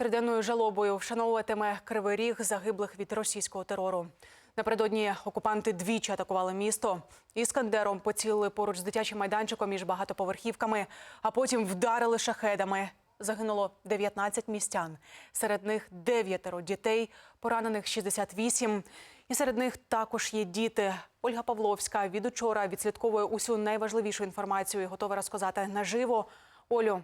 Триденною жалобою вшановуватиме Кривий Ріг загиблих від російського терору. Напередодні окупанти двічі атакували місто. Іскандером поцілили поруч з дитячим майданчиком між багатоповерхівками, а потім вдарили шахедами. Загинуло 19 містян. Серед них дев'ятеро дітей, поранених 68. І серед них також є діти. Ольга Павловська від учора відслідковує усю найважливішу інформацію і готова розказати наживо. Олю,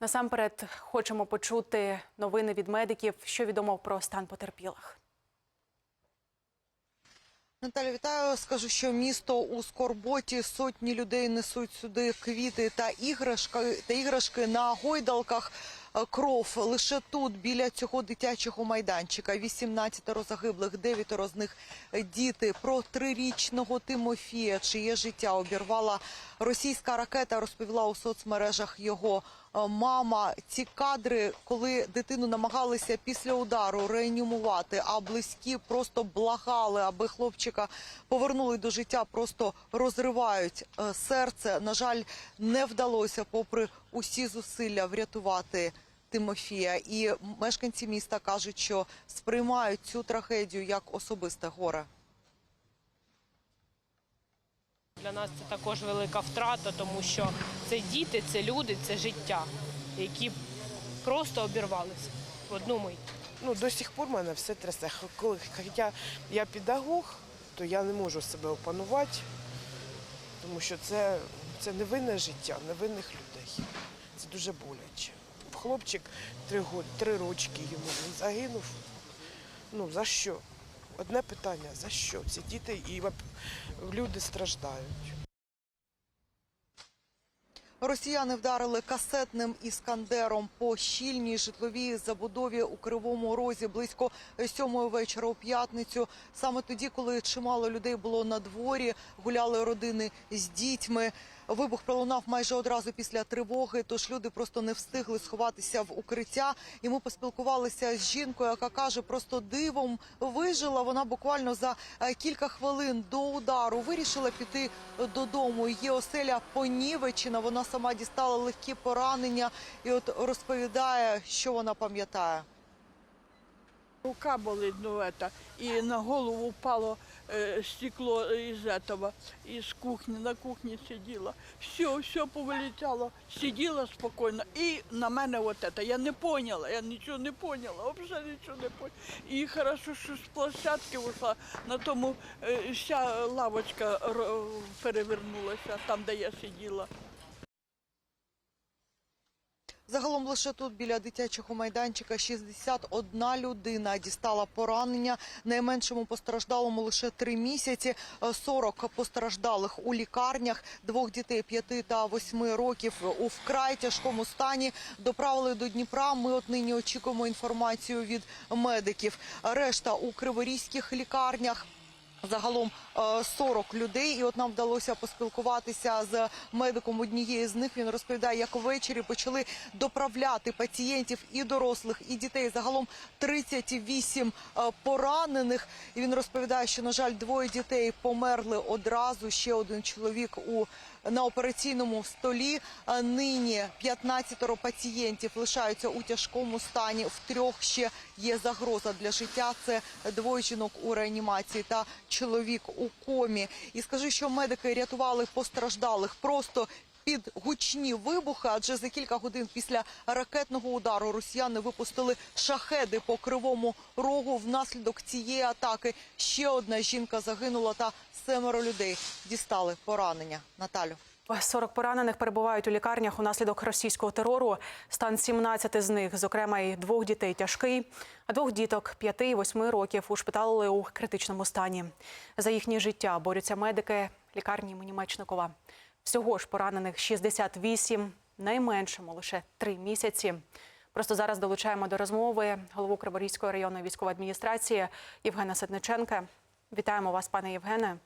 насамперед хочемо почути новини від медиків, що відомо про стан потерпілих. Наталя, вітаю. Скажу, що місто у скорботі сотні людей несуть сюди квіти та іграшки та іграшки на гойдалках. Кров лише тут, біля цього дитячого майданчика. 18 загиблих, 9 з них діти. Про трирічного Тимофія, чиє життя обірвала російська ракета, розповіла у соцмережах його мама. Ці кадри, коли дитину намагалися після удару реанімувати, а близькі просто благали, аби хлопчика повернули до життя, просто розривають е, серце. На жаль, не вдалося, попри усі зусилля, врятувати. Тимофія і мешканці міста кажуть, що сприймають цю трагедію як особисте горе. Для нас це також велика втрата, тому що це діти, це люди, це життя, які просто обірвалися в одну мить. Ну, до сих пор мене все трясе. Хоча я педагог, то я не можу себе опанувати, тому що це, це невинне життя, невинних людей. Це дуже боляче. Хлопчик три, три рочки йому він загинув. Ну, за що? Одне питання, за що? Ці діти і люди страждають. Росіяни вдарили касетним іскандером по щільній житловій забудові у Кривому Розі близько сьомої вечора у п'ятницю. Саме тоді, коли чимало людей було на дворі, гуляли родини з дітьми. Вибух пролунав майже одразу після тривоги, тож люди просто не встигли сховатися в укриття. І ми поспілкувалися з жінкою, яка каже, просто дивом вижила. Вона буквально за е, кілька хвилин до удару вирішила піти додому. Її оселя понівечена. Вона сама дістала легкі поранення і от розповідає, що вона пам'ятає. Рука болит, ну это, и на голову упало э, стекло из этого, из кухни, на кухне сидела. Все, все повылетало, сидела спокойно. И на мене вот это, я не поняла, я ничего не поняла, вообще ничего не поняла. И хорошо, що з площадки вийшла, на тому э, вся лавочка ро- перевернулася, там, де я сиділа. Загалом лише тут біля дитячого майданчика 61 людина дістала поранення. Найменшому постраждалому лише три місяці. Е, 40 постраждалих у лікарнях. Двох дітей 5 та 8 років у вкрай тяжкому стані доправили до Дніпра. Ми от нині очікуємо інформацію від медиків. Решта у криворізьких лікарнях. Загалом е, 40 людей, і от нам вдалося поспілкуватися з медиком однієї з них. Він розповідає, як ввечері почали доправляти пацієнтів і дорослих, і дітей. Загалом 38 е, поранених. І він розповідає, що на жаль, двоє дітей померли одразу. Ще один чоловік у на операційному столі. Нині 15 пацієнтів лишаються у тяжкому стані. В трьох ще є загроза для життя. Це двоє жінок у реанімації та чоловік у комі. І скажу, що медики рятували постраждалих просто. Під гучні вибухи, адже за кілька годин після ракетного удару росіяни випустили шахеди по кривому рогу. Внаслідок цієї атаки ще одна жінка загинула та семеро людей дістали поранення. Наталю. 40 поранених перебувають у лікарнях унаслідок російського терору. Стан 17 з них, зокрема, і двох дітей тяжкий, а двох діток 5 і 8 років ушпиталили у критичному стані. За їхнє життя борються медики лікарні імені Мечникова. Всього ж поранених 68, найменшому лише 3 місяці. Просто зараз долучаємо до розмови голову Криворізької районної військової адміністрації Євгена Сидниченка. Вітаємо вас, пане Євгене.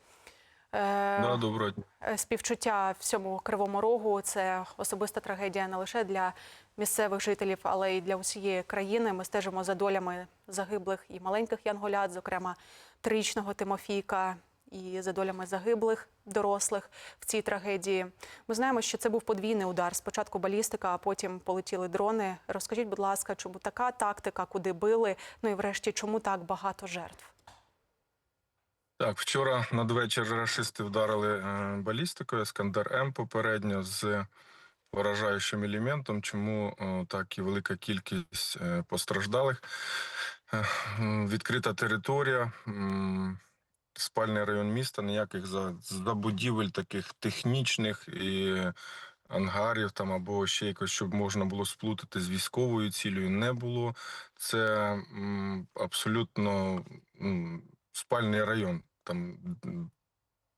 Е, Да, доброго дня. Е, Співчуття всьому кривому рогу це особиста трагедія не лише для місцевих жителів, але й для усієї країни. Ми стежимо за долями загиблих і маленьких янголят, зокрема трирічного Тимофійка. І за долями загиблих дорослих в цій трагедії. Ми знаємо, що це був подвійний удар. Спочатку балістика, а потім полетіли дрони. Розкажіть, будь ласка, чому така тактика, куди били? Ну і врешті, чому так багато жертв? Так, вчора надвечір рашисти вдарили е, балістикою Скандер М попередньо з вражаючим елементом. Чому е, так і велика кількість е, постраждалих? Відкрита територія, спальний район міста, ніяких забудівель таких технічних і ангарів там або ще якось, щоб можна було сплутати з військовою цілею, не було. Це м, абсолютно м, спальний район. Там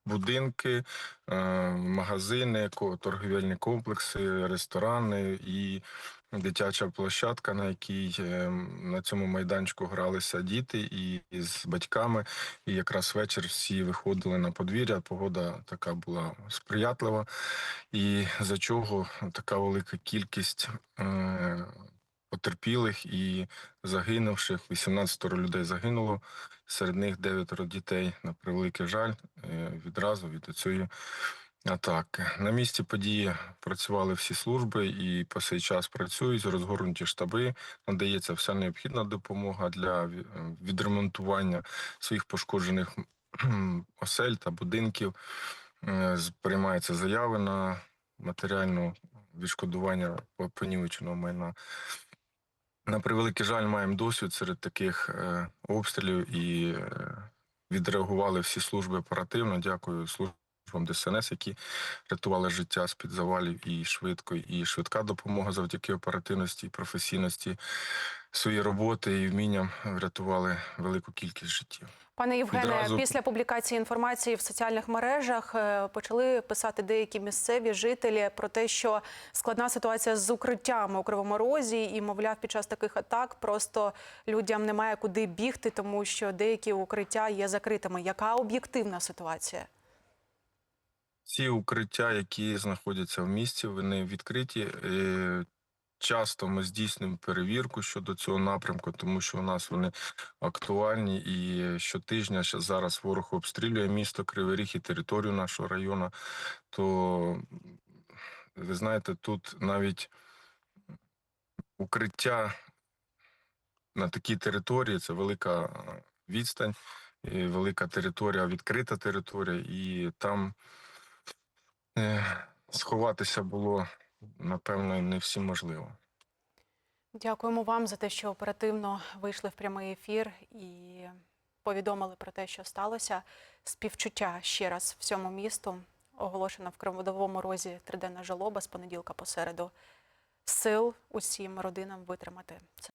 будинки, е, магазини, торгівельні комплекси, ресторани і дитяча площадка, на якій е, на цьому майданчику гралися діти і, з батьками. І якраз вечір всі виходили на подвір'я. Погода така була сприятлива, і за чого така велика кількість. Е, Потерпілих і загинувших 18 людей загинуло, серед них дев'ятеро дітей. На превеликий жаль, е, відразу від цієї атаки. На місці події працювали всі служби і по цей час працюють розгорнуті штаби. Надається вся необхідна допомога для відремонтування своїх пошкоджених осель та будинків. Е, Приймаються заяви на матеріальне відшкодування по- понівеченого майна. На превеликий жаль, маємо досвід серед таких е, обстрілів і е, відреагували всі служби оперативно. Дякую службам ДСНС, які рятували життя з під завалів і швидко, і швидка допомога завдяки оперативності і професійності своєї роботи і вмінням врятували велику кількість життів. Пане Євгене, Відразу- після публікації інформації в соціальних мережах е, почали писати деякі місцеві жителі про те, що складна ситуація з укриттями у Кривому Розі, і мовляв, під час таких атак просто людям немає куди бігти, тому що деякі укриття є закритими. Яка об'єктивна ситуація? Ці укриття, які знаходяться в місті, вони відкриті. Е, Часто ми здійснюємо перевірку щодо цього напрямку, тому що у нас вони актуальні і щотижня ще зараз ворог обстрілює місто Кривий Ріг і територію нашого району. То ви знаєте, тут навіть укриття на такій території це велика відстань, велика територія, відкрита територія, і там е, сховатися було напевно не всім можливо. Дякуємо вам за те, що оперативно вийшли в прямий ефір і повідомили про те, що сталося. Співчуття ще раз всьому місту. Оголошена в Криводовому розі триденна жалоба з понеділка по середу. Сил усім родинам витримати це.